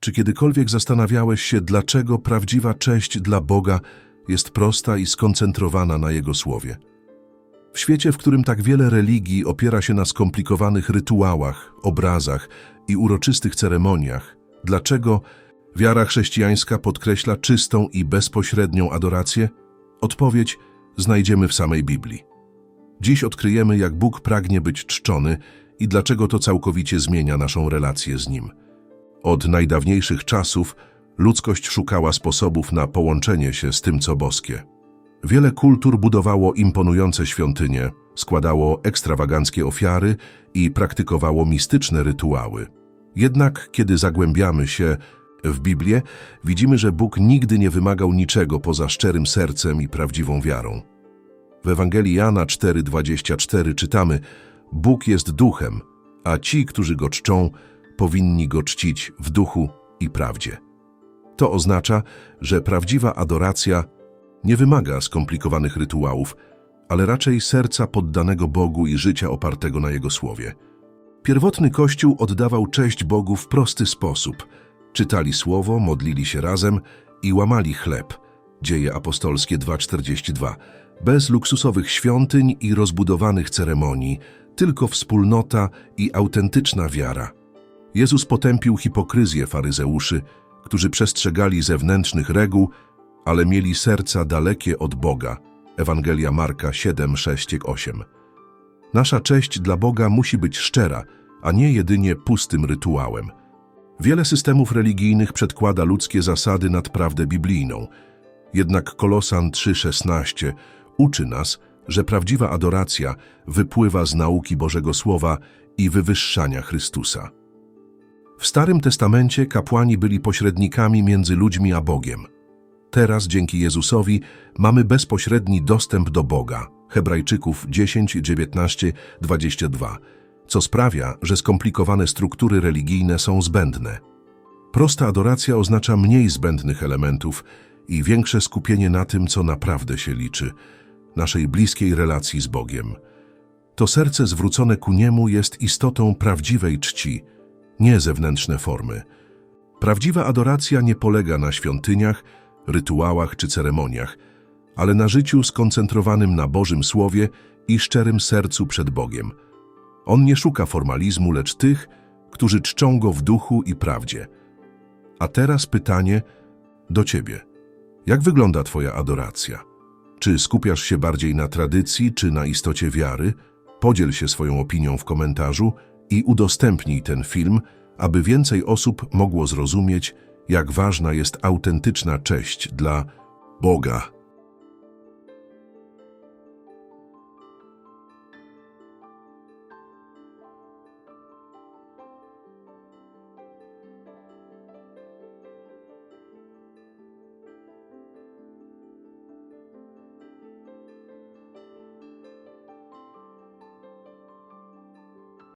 Czy kiedykolwiek zastanawiałeś się, dlaczego prawdziwa cześć dla Boga jest prosta i skoncentrowana na Jego słowie? W świecie, w którym tak wiele religii opiera się na skomplikowanych rytuałach, obrazach i uroczystych ceremoniach, dlaczego wiara chrześcijańska podkreśla czystą i bezpośrednią adorację? Odpowiedź znajdziemy w samej Biblii. Dziś odkryjemy, jak Bóg pragnie być czczony i dlaczego to całkowicie zmienia naszą relację z Nim. Od najdawniejszych czasów ludzkość szukała sposobów na połączenie się z tym, co boskie. Wiele kultur budowało imponujące świątynie, składało ekstrawaganckie ofiary i praktykowało mistyczne rytuały. Jednak kiedy zagłębiamy się w Biblię, widzimy, że Bóg nigdy nie wymagał niczego poza szczerym sercem i prawdziwą wiarą. W Ewangelii Jana 4:24 czytamy: Bóg jest duchem, a ci, którzy go czczą, powinni go czcić w duchu i prawdzie. To oznacza, że prawdziwa adoracja nie wymaga skomplikowanych rytuałów, ale raczej serca poddanego Bogu i życia opartego na Jego słowie. Pierwotny Kościół oddawał cześć Bogu w prosty sposób. Czytali słowo, modlili się razem i łamali chleb. Dzieje apostolskie 2:42. Bez luksusowych świątyń i rozbudowanych ceremonii, tylko wspólnota i autentyczna wiara. Jezus potępił hipokryzję faryzeuszy, którzy przestrzegali zewnętrznych reguł, ale mieli serca dalekie od Boga. Ewangelia Marka 7, 6, 8. Nasza cześć dla Boga musi być szczera, a nie jedynie pustym rytuałem. Wiele systemów religijnych przedkłada ludzkie zasady nad prawdę biblijną. Jednak Kolosan 3,16 uczy nas, że prawdziwa adoracja wypływa z nauki Bożego Słowa i wywyższania Chrystusa. W Starym Testamencie kapłani byli pośrednikami między ludźmi a Bogiem. Teraz, dzięki Jezusowi, mamy bezpośredni dostęp do Boga. Hebrajczyków 10, 19, 22, co sprawia, że skomplikowane struktury religijne są zbędne. Prosta adoracja oznacza mniej zbędnych elementów i większe skupienie na tym, co naprawdę się liczy, naszej bliskiej relacji z Bogiem. To serce zwrócone ku Niemu jest istotą prawdziwej czci, nie zewnętrzne formy. Prawdziwa adoracja nie polega na świątyniach, rytuałach czy ceremoniach, ale na życiu skoncentrowanym na Bożym Słowie i szczerym sercu przed Bogiem. On nie szuka formalizmu, lecz tych, którzy czczą Go w duchu i prawdzie. A teraz pytanie do Ciebie. Jak wygląda Twoja adoracja? Czy skupiasz się bardziej na tradycji, czy na istocie wiary? Podziel się swoją opinią w komentarzu i udostępnij ten film, aby więcej osób mogło zrozumieć, jak ważna jest autentyczna cześć dla Boga.